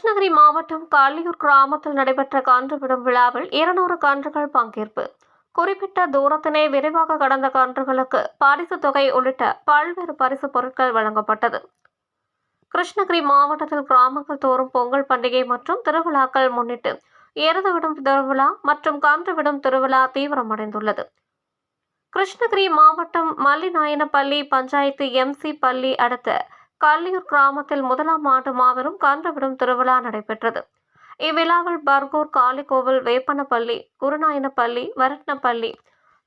கிருஷ்ணகிரி மாவட்டம் காளியூர் கிராமத்தில் நடைபெற்ற கன்று விடும் விழாவில் இருநூறு கன்றுகள் பங்கேற்பு. குறிப்பிட்ட தூரத்தினை விரைவாக கடந்த கன்றுகளுக்கு பரிசு தொகை உள்ளிட்ட பல்வேறு பரிசு பொருட்கள் வழங்கப்பட்டது. கிருஷ்ணகிரி மாவட்டத்தில் கிராமங்கள் தோறும் பொங்கல் பண்டிகை மற்றும் திருவிழாக்கள் முன்னிட்டு எருது விடும் திருவிழா மற்றும் கன்று விடும் திருவிழா தீவிரமடைந்துள்ளது. கிருஷ்ணகிரி மாவட்டம் மல்லிநாயனப்பள்ளி பஞ்சாயத்து எம்சி பள்ளி அடுத்த கல்லியூர் கிராமத்தில் முதலாம் ஆண்டு மாபெரும் கன்றுவிடும் திருவிழா நடைபெற்றது. இவ்விழாவில் பர்கூர் காளிகோவில் வேப்பனப்பள்ளி குருநாயனப்பள்ளி வரட்னப்பள்ளி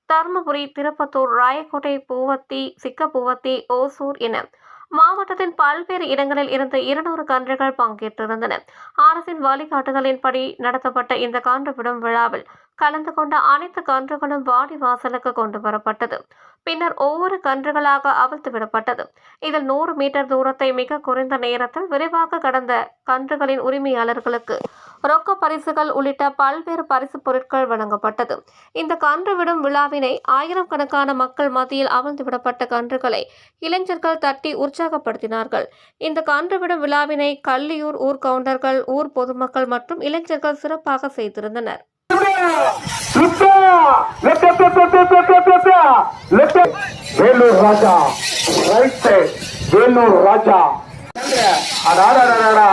தர்மபுரி திருப்பத்தூர் ராயக்கோட்டை பூவத்தி சிக்கப்பூவத்தி ஓசூர் என மாவட்டத்தின் பல்வேறு இடங்களில் இருந்து இருநூறு கன்றுகள் பங்கேற்றிருந்தன. அரசின் வழிகாட்டுதலின்படி நடத்தப்பட்ட இந்த கன்றுவிடும் விழாவில் கலந்து கொண்ட அனைத்து கன்றுகளும் வாடி வாசலுக்கு கொண்டு வரப்பட்டது. பின்னர் ஒவ்வொரு கன்றுகளாக அவிழ்த்து விடப்பட்டது. இதில் நூறு மீட்டர் தூரத்தை மிக குறைந்த நேரத்தில் விரைவாக கடந்த கன்றுகளின் உரிமையாளர்களுக்கு ரொக்க பரிசுகள் உள்ளிட்ட பல்வேறு பரிசு பொருட்கள் வழங்கப்பட்டது இந்த கன்று விடும் விழாவினை ஆயிரம் கணக்கான மக்கள் மத்தியில் அமர்ந்து விடப்பட்ட கன்றுகளை இளைஞர்கள் தட்டி உற்சாகப்படுத்தினார்கள் இந்த கன்று விடும் விழாவினை கல்லியூர் ஊர் கவுண்டர்கள் ஊர் பொதுமக்கள் மற்றும் இளைஞர்கள் சிறப்பாக செய்திருந்தனர் வேலூர் ராஜா ரைட் சைட் வேலூர் ராஜா அடாடா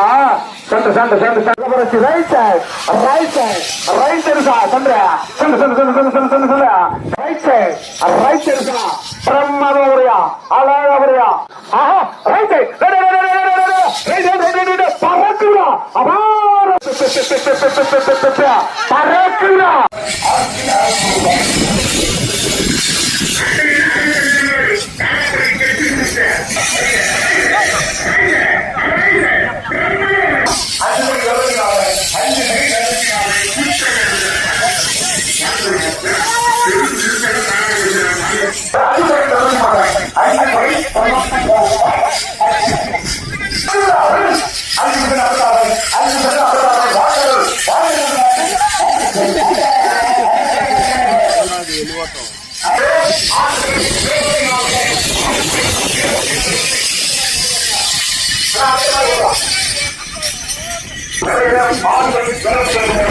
சண்டை சண்டை சண்டை right side right side right இருக்கா சண்டை சண்டை சண்டை சண்டை சண்டை சண்டை சண்டை சண்டை ரைட் சைட் ரைட் இருக்கா பிரம்ம வரையா அழகா வரையா ஆஹா ரைட் சைட் பறக்குறா அபார பறக்குறா மாணவர்கள்